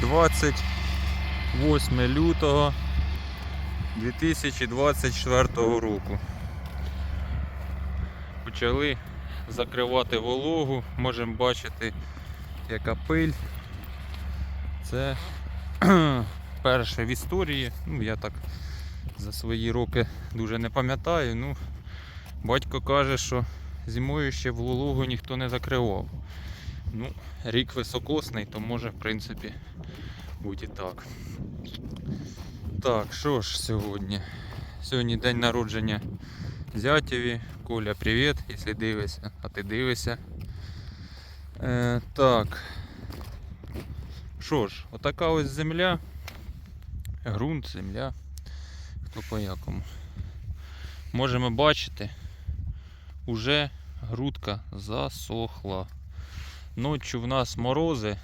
28 лютого 2024 року. Почали закривати вологу, можемо бачити, яка пиль. Це перше в історії. Ну, я так за свої роки дуже не пам'ятаю. Ну, батько каже, що зимою ще вологу ніхто не закривав. Ну, рік високосний, то може, в принципі, бути і так. Так, що ж сьогодні? Сьогодні день народження зятєві. Коля, привіт, якщо дивишся, а ти дивишся. Е, так. Що ж, отака ось земля. Грунт, земля. Хто по якому. Можемо бачити, уже грудка засохла. Ночі в нас морози.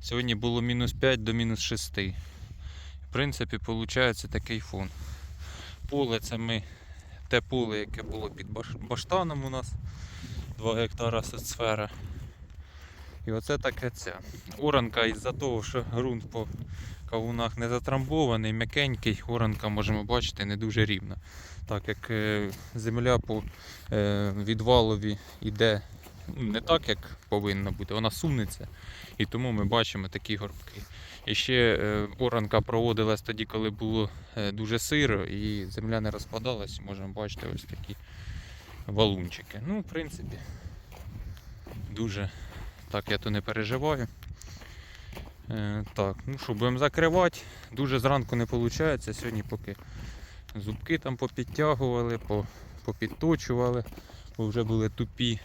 Сьогодні було мінус 5 до мінус 6. В принципі, виходить такий фон. Поле це ми те поле, яке було під баштаном у нас. 2 гектара соцсфера. І оце таке це. Оранка із-за того, що ґрунт по кавунах не затрамбований, м'якенький, оранка можемо бачити не дуже рівна. Так як е, земля по е, відвалові йде не так, як повинна бути, вона сунеться. І тому ми бачимо такі горбки. І ще е, оранка проводилась тоді, коли було е, дуже сиро і земля не розпадалась. Можемо бачити ось такі валунчики. Ну, в принципі, дуже так я то не переживаю. Е, так, ну що, будемо закривати. Дуже зранку не виходить. Сьогодні поки зубки там попідтягували, попідточували, бо вже були тупі.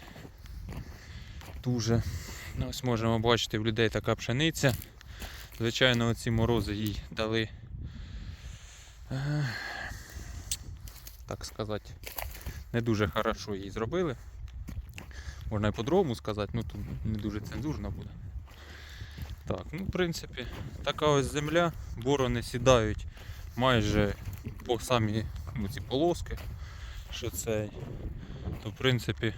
Дуже. Ну, ось можемо бачити в людей така пшениця. Звичайно, оці морози їй дали. е, Так сказати, не дуже хорошо їй зробили. Можна і по-другому сказати, ну тут не дуже цензурно буде. Так, ну в принципі, така ось земля, борони сідають майже по самі ну, ці полоски, що це, то в принципі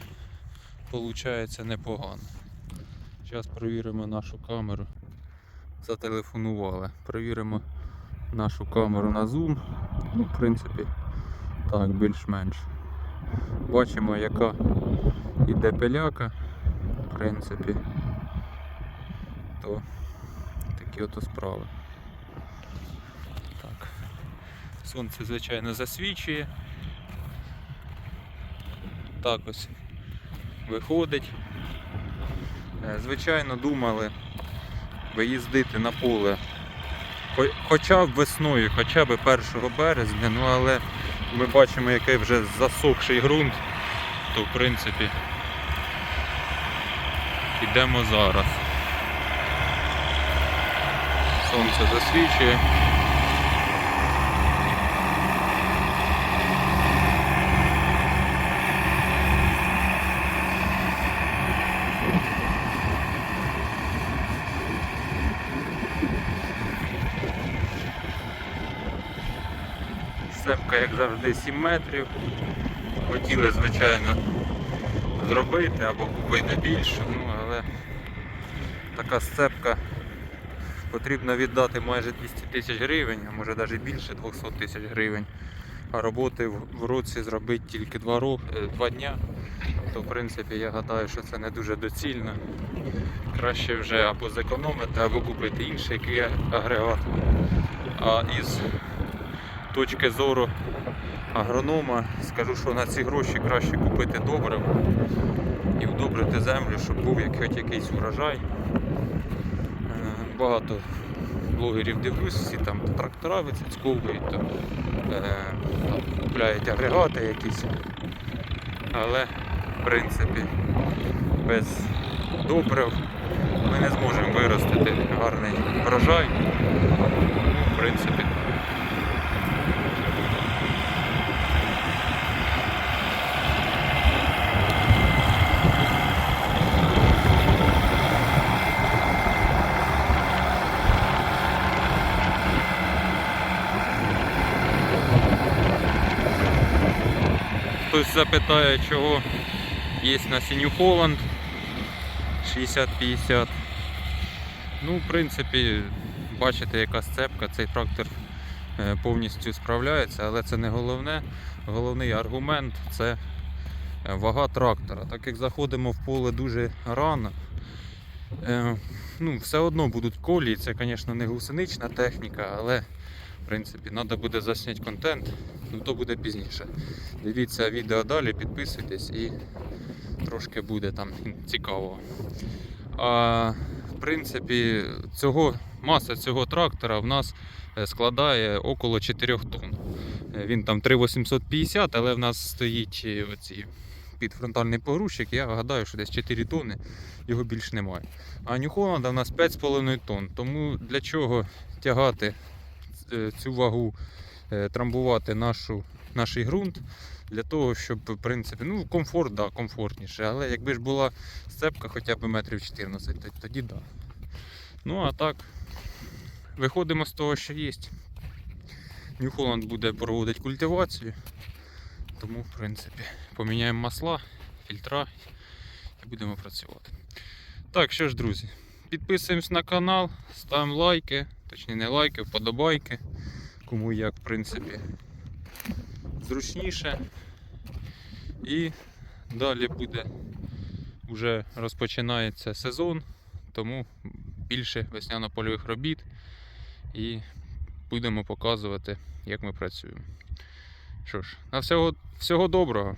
виходить непогано. Зараз перевіримо нашу камеру. Зателефонували. Перевіримо нашу камеру на зум. Ну, в принципі, так, більш-менш. Бачимо, яка іде пиляка, в принципі, то такі ото справи. Так. Сонце, звичайно, засвічує. Так ось виходить. Е, Звичайно, думали виїздити на поле хоча б весною, хоча б 1 березня, ну але ми бачимо, який вже засохший ґрунт, то в принципі йдемо зараз. Сонце засвічує. Сцепка, як завжди, 7 метрів. Хотіли, звичайно, зробити або купити більше, ну але така сцепка потрібно віддати майже 200 тисяч гривень, а може навіть більше 200 тисяч гривень. А роботи в році зробити тільки 2, ро... 2 дня, то в принципі я гадаю, що це не дуже доцільно. Краще вже або зекономити, або купити інший агрегат. А із точки зору агронома скажу, що на ці гроші краще купити добрив і вдобрити землю, щоб був хоч якийсь урожай. Е, Багато блогерів дивлюсь, всі там трактора відсіцьковують, то, е, там, купляють агрегати якісь. Але в принципі без добрив ми не зможемо виростити гарний врожай. Ну, в принципі, Хтось запитає, чого є на Синю Холланд 60-50. Ну, в принципі, бачите, яка сцепка, цей трактор е, повністю справляється, але це не головне. Головний аргумент це е, вага трактора. Так як заходимо в поле дуже рано, е, ну, все одно будуть колії. Це, звісно, не гусенична техніка, але принципі треба буде засняти контент, ну то буде пізніше. Дивіться відео далі, підписуйтесь і трошки буде там цікаво. А, в принципі, цього, маса цього трактора в нас е, складає около 4 тонн. Е, Він там 3850, але в нас стоїть оці підфронтальний погрузчик. Я гадаю, що десь 4 тонни, його більш немає. А Нью-Холланда в нас 5,5 тонн. Тому для чого тягати цю вагу, е, трамбувати нашу, наш ґрунт? Для того, щоб, в принципі, ну, комфорт, да, комфортніше. Але якби ж була сцепка хоча б метрів 14, то- тоді да. Ну а так, виходимо з того, що є. Нью-Холланд буде проводити культивацію. Тому, в принципі, поміняємо масла, фільтра і будемо працювати. Так, що ж, друзі, підписуємось на канал, ставимо лайки, точніше не лайки, вподобайки. Кому як, в принципі, зручніше. І далі буде вже розпочинається сезон, тому більше весняно-польових робіт і будемо показувати, як ми працюємо. Що ж, на всього, всього доброго.